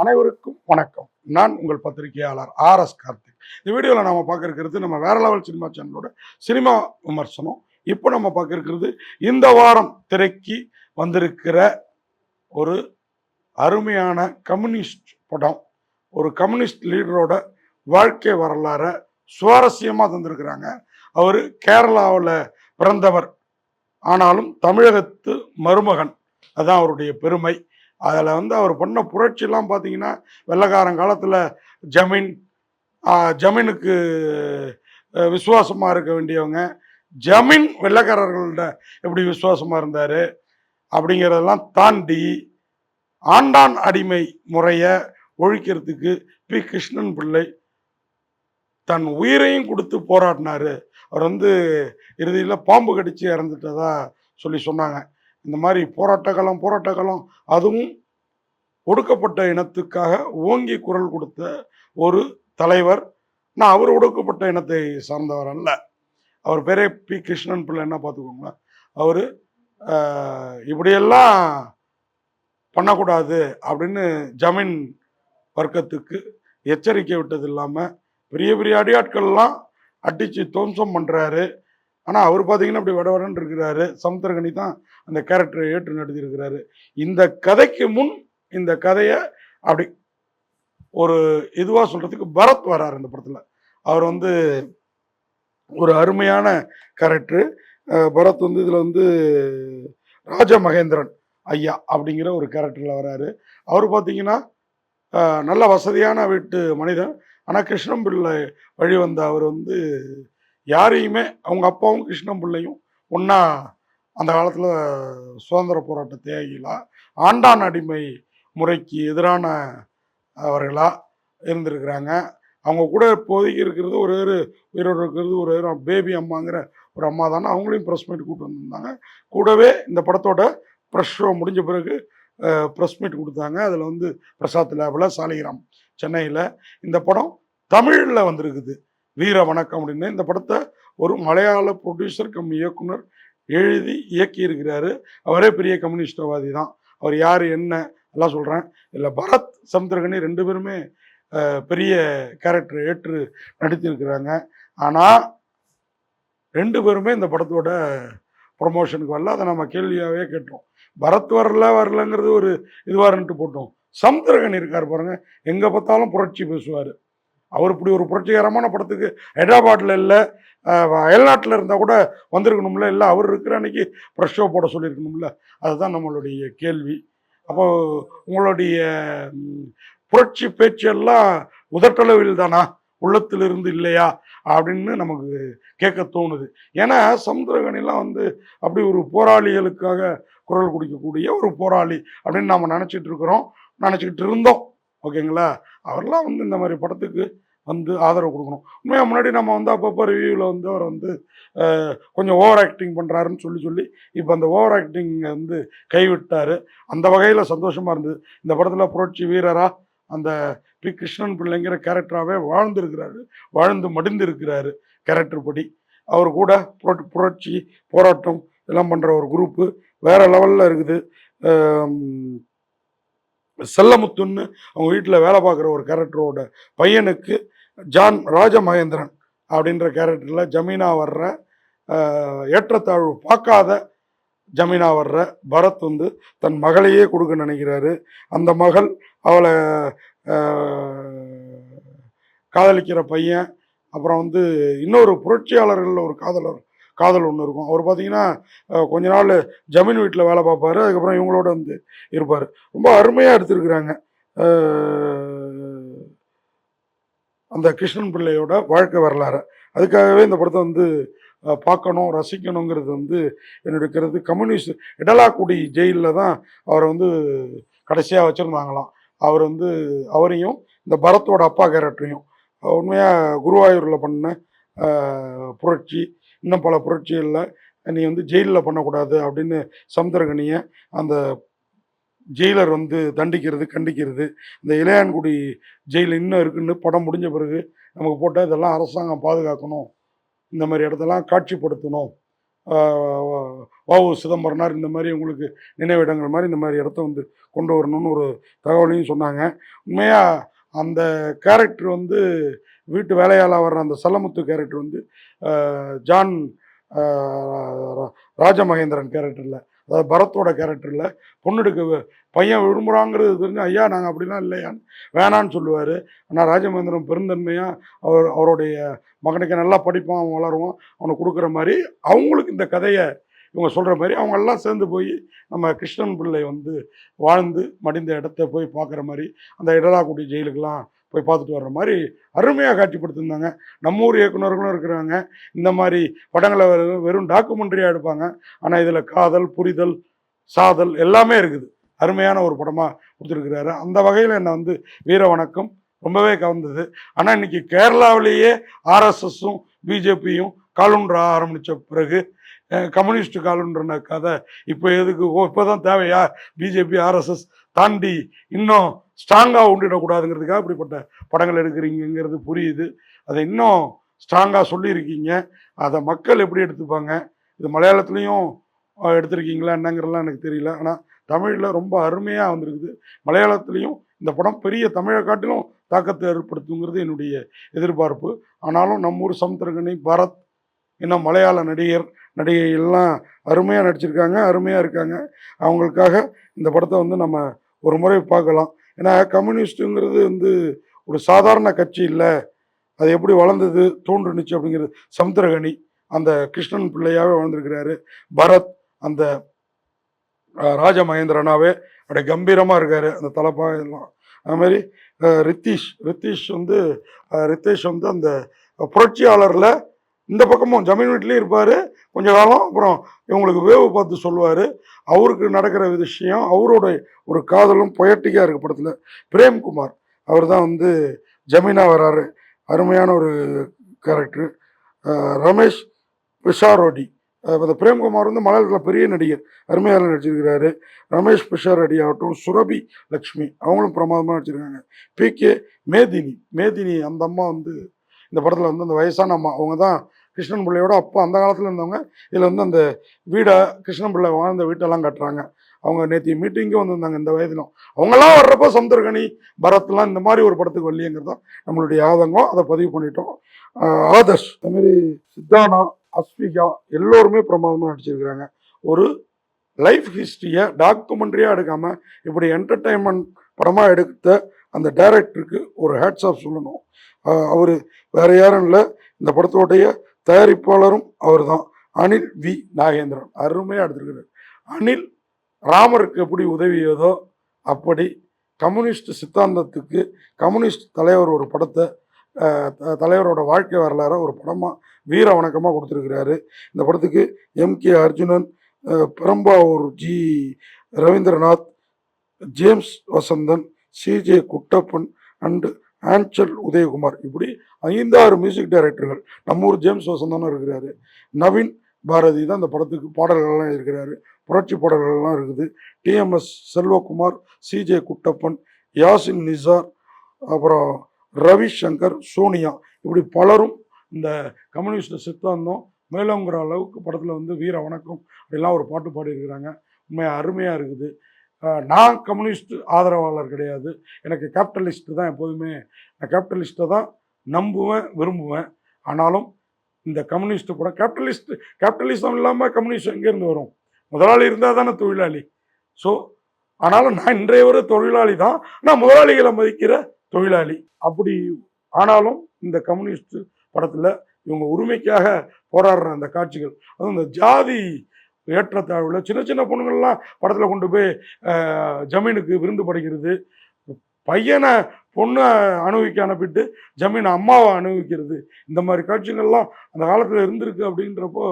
அனைவருக்கும் வணக்கம். நான் உங்கள் பத்திரிகையாளர் ஆர் எஸ் கார்த்திக். இந்த வீடியோவில் நம்ம பார்க்க இருக்கிறது நம்ம வேற லெவல் சினிமா சேனலோட சினிமா விமர்சனம். இப்போ நம்ம பார்க்க இருக்கிறது இந்த வாரம் திரைக்கு வந்திருக்கிற ஒரு அருமையான கம்யூனிஸ்ட் படம். ஒரு கம்யூனிஸ்ட் லீடரோட வாழ்க்கை வரலாறை சுவாரஸ்யமாக தந்திருக்கிறாங்க. அவர் கேரளாவில் பிறந்தவர். ஆனாலும் தமிழகத்து மருமகன். அதான் அவருடைய பெருமை. அதில் வந்து அவர் பண்ண புரட்சிலாம் பார்த்தீங்கன்னா வெள்ளக்காரன் காலத்தில் ஜமீன் ஜமீனுக்கு விசுவாசமாக இருக்க வேண்டியவங்க. ஜமீன் வெள்ளக்காரர்கள்ட்ட எப்படி விசுவாசமாக இருந்தார்? அப்படிங்கிறதெல்லாம் தாண்டி ஆண்டான் அடிமை முறையை ஒழிக்கிறதுக்கு பி. கிருஷ்ணன் பிள்ளை தன் உயிரையும் கொடுத்து போராடினார். அவர் வந்து இறுதியில் பாம்பு கடித்து இறந்துட்டதா சொல்லி சொன்னாங்க. இந்த மாதிரி போராட்டக்காலம் போராட்டக்காலம் அதுவும் ஒடுக்கப்பட்ட இனத்துக்காக ஓங்கி குரல் கொடுத்த ஒரு தலைவர். நான் அவர் ஒடுக்கப்பட்ட இனத்தை சார்ந்தவர் அல்ல. அவர் பேரே பி. கிருஷ்ணன் பிள்ளை என்ன பார்த்துக்கோங்களேன். அவர் இப்படியெல்லாம் பண்ணக்கூடாது அப்படின்னு ஜமீன் வர்க்கத்துக்கு எச்சரிக்கை விட்டது இல்லாமல் பெரிய பெரிய அடியாட்கள்லாம் அடித்து துவம்சம் பண்ணுறாரு ஆனால் அவர் பார்த்தீங்கன்னா அப்படி வடவடன் இருக்கிறாரு. சமுத்திரகனி தான் அந்த கேரக்டரை ஏற்று நடத்தியிருக்கிறாரு. இந்த கதைக்கு முன் இந்த கதையை அப்படி ஒரு இதுவாக சொல்கிறதுக்கு பரத் வர்றார் இந்த படத்தில். அவர் வந்து ஒரு அருமையான கேரக்டரு பரத் வந்து இதில் வந்து ராஜ மகேந்திரன் ஐயா அப்படிங்கிற ஒரு கேரக்டரில் வராரு. அவர் பார்த்தீங்கன்னா நல்ல வசதியான வீட்டு மனிதன். ஆனால் கிருஷ்ணன் பிள்ளை வழி வந்த அவர் வந்து யாரையுமே அவங்க அப்பாவும் கிருஷ்ணன் பிள்ளையும் ஒன்றா அந்த காலத்தில் சுதந்திர போராட்ட தியாகிகளா ஆண்டான் அடிமை முறைக்கு எதிரான அவர்களாக இருந்திருக்கிறாங்க. அவங்க கூட இப்போதைக்கு இருக்கிறது ஒரு ஒரு உயிரோடு இருக்கிறது ஒரு ஒரு பேபி அம்மாங்கிற ஒரு அம்மா தானே அவங்களையும் ப்ரெஸ் மீட் கூப்பிட்டு வந்திருந்தாங்க. கூடவே இந்த படத்தோட ப்ரெஸ் ஷோ முடிஞ்ச பிறகு ப்ரெஸ் மீட் கொடுத்தாங்க. அதில் வந்து பிரசாத் லேபில் சாலிகிராம் சென்னையில் இந்த படம் தமிழில் வந்திருக்குது. வீர வணக்கம் அப்படின்னு. இந்த படத்தை ஒரு மலையாள ப்ரொடியூசர் கம் இயக்குனர் எழுதி இயக்கியிருக்கிறாரு. அவரே பெரிய கம்யூனிஸ்டவாதி தான் அவர் யார் என்ன எல்லாம் சொல்கிறேன் இல்லை பரத் சமுத்திரகனி ரெண்டு பேருமே பெரிய கேரக்டர் ஏற்று நடித்திருக்கிறாங்க. ஆனால் ரெண்டு பேருமே இந்த படத்தோட ப்ரொமோஷனுக்கு வரல. அதை நம்ம கேள்வியாகவே கேட்டோம். பரத் வரல வரலங்கிறது ஒரு இதுவாருன்ட்டு போட்டோம். சமுத்திரகன் இருக்கார் பாருங்கள் எங்கே பார்த்தாலும் புரட்சி பேசுவார். அவர் இப்படி ஒரு புரட்சிகரமான படத்துக்கு ஹைதராபாத்தில் இல்லை அயல்நாட்டில் இருந்தால் கூட வந்திருக்கணும்ல. இல்லை அவர் இருக்கிற அன்னைக்கு ப்ரெஷ் ஷோ போட சொல்லியிருக்கணும்ல. அதுதான் நம்மளுடைய கேள்வி. அப்போ உங்களுடைய புரட்சி பேச்செல்லாம் உதட்டளவில் தானா? உள்ளத்திலிருந்து இல்லையா? அப்படின்னு நமக்கு கேட்க தோணுது. ஏன்னா சமுத்திரகனிலாம் வந்து அப்படி ஒரு போராளிகளுக்காக குரல் கொடுக்கக்கூடிய ஒரு போராளி அப்படின்னு நாம் நினச்சிட்டு இருக்கிறோம். நினச்சிக்கிட்டு இருந்தோம். ஓகேங்களா? அவர்லாம் வந்து இந்த மாதிரி படத்துக்கு வந்து ஆதரவு கொடுக்கணும். உண்மையாக முன்னாடி நம்ம வந்து அப்பப்போ ரிவ்யூவில் வந்து அவர் வந்து கொஞ்சம் ஓவர் ஆக்டிங் பண்ணுறாருன்னு சொல்லி சொல்லி இப்போ அந்த ஓவர் ஆக்டிங் வந்து கைவிட்டார். அந்த வகையில் சந்தோஷமாக இருந்தது. இந்த படத்தில் புரட்சி வீரராக அந்த பி. கிருஷ்ணன் பிள்ளைங்கிற கேரக்டராகவே வாழ்ந்துருக்கிறாரு. வாழ்ந்து மடிந்திருக்கிறாரு கேரக்டர் படி. அவர் கூட புரட்சி புரட்சி போராட்டம் இதெல்லாம் பண்ணுற ஒரு குரூப்பு வேறு லெவலில் இருக்குது. செல்லமுத்துன்னு அவங்க வீட்டில் வேலை பார்க்குற ஒரு கேரக்டரோட பையனுக்கு ஜான் ராஜமகேந்திரன் அப்படின்ற கேரக்டரில் ஜமீனா வர்ற ஏற்றத்தாழ்வு பார்க்காத ஜமீனா வர்ற பரத் வந்து தன் மகளையே கொடுக்க நினைக்கிறாரு. அந்த மகள் அவளை காதலிக்கிற பையன் அப்புறம் வந்து இன்னொரு புரட்சியாளர்களில் ஒரு காதலர் காதல் ஒன்று இருக்கும். அவர் பார்த்தீங்கன்னா கொஞ்ச நாள் ஜமீன் வீட்டில் வேலை பார்ப்பாரு அதுக்கப்புறம் இவங்களோட வந்து இருப்பார். ரொம்ப அருமையாக எடுத்திருக்கிறாங்க. அந்த கிருஷ்ணன் பிள்ளையோட வாழ்க்கை வரலாறு. அதுக்காகவே இந்த படத்தை வந்து பார்க்கணும் ரசிக்கணுங்கிறது வந்து என்னுடைய கருத்து. கம்யூனிஸ்ட் இடலாக்குடி ஜெயிலில் தான் அவரை வந்து கடைசியாக வச்சுருந்தாங்களாம். அவர் வந்து அவரையும் இந்த பரத்தோட அப்பா கேரக்டரையும் உண்மையாக குருவாயூரில் பண்ண புரட்சி இன்னும் பல புரட்சிகளில் நீ வந்து ஜெயிலில் பண்ணக்கூடாது அப்படின்னு சமுத்திரகனியை அந்த ஜெயிலர் வந்து தண்டிக்கிறது கண்டிக்கிறது. இந்த இளையான்குடி ஜெயில் இன்னும் இருக்குன்னு படம் முடிஞ்ச பிறகு நமக்கு போட்டால் இதெல்லாம் அரசாங்கம் பாதுகாக்கணும். இந்த மாதிரி இடத்தெல்லாம் காட்சிப்படுத்தணும். வாவு சிதம்பரனார் இந்த மாதிரி உங்களுக்கு நினைவிடங்கள் மாதிரி இந்த மாதிரி இடத்த வந்து கொண்டு வரணும்னு ஒரு தகவலையும் சொன்னாங்க. உண்மையாக அந்த கேரக்டர் வந்து வீட்டு வேலையாளாக வர்ற அந்த சல்லமுத்து கேரக்டர் வந்து ஜான் ராஜமகேந்திரன் கேரக்டரில் அதாவது பரத்தோட கேரக்டரில் பொண்ணுடுக்கு பையன் விரும்புகிறாங்கிறது தெரிஞ்சு ஐயா நாங்கள் அப்படிலாம் இல்லையான்னு வேணான்னு சொல்லுவார். ஆனால் ராஜமகேந்திரன் பெருந்தன்மையாக அவர் அவருடைய மகனுக்கு நல்லா படிப்பான் அவன் வளருவான் அவனை கொடுக்குற மாதிரி அவங்களுக்கு இந்த கதையை இவங்க சொல்கிற மாதிரி அவங்க எல்லாம் சேர்ந்து போய் நம்ம கிருஷ்ணன் பிள்ளை வந்து வாழ்ந்து மடிந்த இடத்த போய் பார்க்குற மாதிரி அந்த இடலாக்குடி ஜெயிலுக்கெல்லாம் போய் பார்த்துட்டு வர்ற மாதிரி அருமையாக காட்சிப்படுத்திருந்தாங்க நம்ம ஊர் இயக்குனர்களும் இருக்கிறாங்க. இந்த மாதிரி படங்களை வெறும் வெறும் டாக்குமெண்ட்ரியாக எடுப்பாங்க. ஆனால் இதில் காதல் புரிதல் சாதல் எல்லாமே இருக்குது. அருமையான ஒரு படமாக கொடுத்துருக்கிறாரு. அந்த வகையில் என்னை வந்து வீர வணக்கம். ரொம்பவே கவர்ந்தது. ஆனால் இன்னைக்கு கேரளாவிலேயே ஆர்எஸ்எஸும் பிஜேபியும் காலுன்ற ஆரம்பித்த பிறகு கம்யூனிஸ்ட் காலுன்ற கதை இப்போ எதுக்கு? ஓ இப்போ தான் தேவையா? பிஜேபி ஆர்எஸ்எஸ் தாண்டி இன்னும் ஸ்ட்ராங்காக உண்டிடக்கூடாதுங்கிறதுக்காக இப்படிப்பட்ட படங்கள் எடுக்கிறீங்கிறது புரியுது. அதை இன்னும் ஸ்ட்ராங்காக சொல்லியிருக்கீங்க. அதை மக்கள் எப்படி எடுத்துப்பாங்க? இது மலையாளத்துலேயும் எடுத்திருக்கீங்களா என்னங்கிறலாம் எனக்கு தெரியல. ஆனால் தமிழில் ரொம்ப அருமையாக வந்திருக்குது. மலையாளத்துலேயும் இந்த படம் பெரிய தமிழை காட்டிலும் தாக்கத்தை ஏற்படுத்துங்கிறது என்னுடைய எதிர்பார்ப்பு. ஆனாலும் நம்ம ஊர் சமுத்திரகனி பரத் இன்னும் மலையாள நடிகர் நடிகை எல்லாம் அருமையாக நடிச்சிருக்காங்க அருமையாக இருக்காங்க. அவங்களுக்காக இந்த படத்தை வந்து நம்ம ஒரு முறை பார்க்கலாம். ஏன்னா கம்யூனிஸ்ட்டுங்கிறது வந்து ஒரு சாதாரண கட்சி இல்லை. அது எப்படி வளர்ந்தது தோன்றுனுச்சு அப்படிங்கிறது சமுத்திரகனி அந்த கிருஷ்ணன் பிள்ளையாகவே வளர்ந்துருக்கிறாரு. பரத் அந்த ராஜ மகேந்திரனாவே அப்படியே கம்பீரமாக இருக்கார் அந்த தலப்பா எல்லாம் அது மாதிரி ரித்தீஷ் ரித்தீஷ் வந்து ரித்தீஷ் ரித்தேஷ் வந்து அந்த புரட்சியாளரில் இந்த பக்கமும் ஜமீன் வீட்லேயும் இருப்பார். கொஞ்ச காலம் அப்புறம் இவங்களுக்கு வேவு பார்த்து சொல்லுவார். அவருக்கு நடக்கிற விஷயம் அவரோட ஒரு காதலும் பொயட்டிக்காக இருக்கு படத்தில். பிரேம்குமார் அவர் தான் வந்து ஜமீனாக வராரு. அருமையான ஒரு கேரக்டர் ரமேஷ் பிஷாரோடி. அந்த பிரேம்குமார் வந்து மலையாளத்தில் பெரிய நடிகர். அருமையாக நடிச்சிருக்கிறாரு. ரமேஷ் பிஷாரோடி ஆகட்டும் சுரபி லக்ஷ்மி அவங்களும் பிரமாதமாக நடிச்சிருக்காங்க. பி கே மேதினி. மேதினி அந்த அம்மா வந்து இந்த படத்தில் வந்து அந்த வயசான அம்மா. அவங்க தான் கிருஷ்ணன் பிள்ளையோட அப்போ அந்த காலத்தில் இருந்தவங்க இதில் வந்து அந்த வீடை கிருஷ்ணன் பிள்ளை வாழ்ந்த வீட்டெல்லாம் கட்டுறாங்க. அவங்க நேற்று மீட்டிங்கும் வந்திருந்தாங்க இந்த வயதிலும். அவங்களாம் வர்றப்போ சந்தர்கனி பரத்லாம் இந்த மாதிரி ஒரு படத்துக்கு வரலையங்கிறது தான் நம்மளுடைய ஆதங்கம். அதை பதிவு பண்ணிட்டோம். ஆதர்ஷ் அதுமாரி சித்தானா அஸ்விகா எல்லோருமே பிரமாதமாக நடிச்சிருக்கிறாங்க. ஒரு லைஃப் ஹிஸ்ட்ரியை டாக்குமெண்ட்ரியாக எடுக்காமல் இப்படி என்டர்டைன்மெண்ட் படமாக எடுத்த அந்த டைரக்டருக்கு ஒரு ஹேட்ஸ் ஆஃப் சொல்லணும் அவர் வேற யாரும் இல்லை. இந்த படத்தோடைய தயாரிப்பாளரும் அவர் தான் அனில் வி. நாகேந்திரன். அருமையாக எடுத்திருக்கிறார் அனில் ராமருக்கு எப்படி உதவியதோ அப்படி கம்யூனிஸ்ட் சித்தாந்தத்துக்கு கம்யூனிஸ்ட் தலைவர் ஒரு படத்தை த- தலைவரோட வாழ்க்கை வரலாற ஒரு படமாக வீர வணக்கமாக கொடுத்துருக்கிறாரு. இந்த படத்துக்கு M. K. Arjunan Perumbavoor G. Raveendranath James Vasanthan C J Kuttappan and Ansel Udayakumar. இப்படி ஐந்தாறு மியூசிக் டைரக்டர்கள் நம்ம ஊர் ஜேம்ஸ் வசந்தானும் இருக்கிறாரு. நவீன் பாரதி தான் இந்த படத்துக்கு பாடல்கள்லாம் இருக்கிறாரு புரட்சி பாடல்கள்லாம் இருக்குது. T M S Selvakumar C J Kuttappan Yasin Nisar அப்புறம் ரவிசங்கர் சோனியா. இப்படி பலரும் இந்த கம்யூனிஸ்ட் சித்தாந்தம் மேலோங்கிற அளவுக்கு படத்தில் வந்து வீர வணக்கம் அப்படிலாம் ஒரு பாட்டு பாடியிருக்கிறாங்க. உண்மையாக அருமையாக இருக்குது. நான் கம்யூனிஸ்ட் ஆதரவாளர் கிடையாது. எனக்கு கேபிட்டலிஸ்ட்டு தான் எப்போதுமே. நான் கேபிட்டலிஸ்ட்டை தான் நம்புவேன் விரும்புவேன். ஆனாலும் இந்த கம்யூனிஸ்ட் கூட கேபிட்டலிஸ்ட் கேபிட்டலிசம் இல்லாமல் கம்யூனிஸ்ட் எங்கேருந்து வரும்? முதலாளி இருந்தால் தானே தொழிலாளி. ஸோ ஆனாலும் நான் இன்றைய ஒரு தொழிலாளி தான். நான் முதலாளிகளை மதிக்கிற தொழிலாளி. அப்படி ஆனாலும் இந்த கம்யூனிஸ்ட் படத்தில் இவங்க உரிமைக்காக போராடுற அந்த காட்சிகள் அதுவும் இந்த ஜாதி ஏற்றத்தாழ்வில் சின்ன சின்ன பொண்ணுங்கள்லாம் படத்தில் கொண்டு போய் ஜமீனுக்கு விருந்து படைக்கிறது. பையனை பொண்ணை அனுபவிக்க அனுப்பிட்டு ஜமீன் அம்மாவை அனுபவிக்கிறது. இந்த மாதிரி காட்சிகள்லாம் அந்த காலத்தில் இருந்திருக்கு அப்படின்றப்போ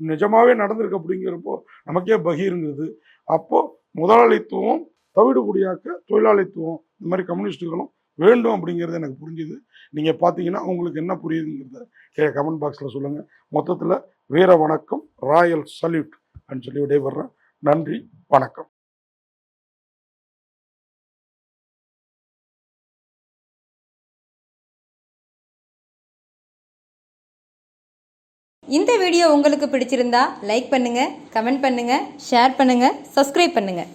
நிஜமாகவே நடந்திருக்கு அப்படிங்கிறப்போ நமக்கே பகிர்ந்தது அப்போது முதலாளித்துவம் தவிடுபடியாக்க தொழிலாளித்துவம் இந்த மாதிரி கம்யூனிஸ்ட்டுகளும் வேண்டும் அப்படிங்கிறது எனக்கு புரிஞ்சுது. நீங்கள் பார்த்தீங்கன்னா உங்களுக்கு என்ன புரியுதுங்கிறத கீழே கமெண்ட் பாக்ஸில் சொல்லுங்கள் மொத்தத்தில் வீர வணக்கம் ராயல் சல்யூட். அப்படின்னு சொல்லி விடைபெறேன் நன்றி வணக்கம். இந்த வீடியோ உங்களுக்கு பிடிச்சிருந்தா லைக் பண்ணுங்க கமெண்ட் பண்ணுங்கள் ஷேர் பண்ணுங்கள் சப்ஸ்கிரைப் பண்ணுங்கள்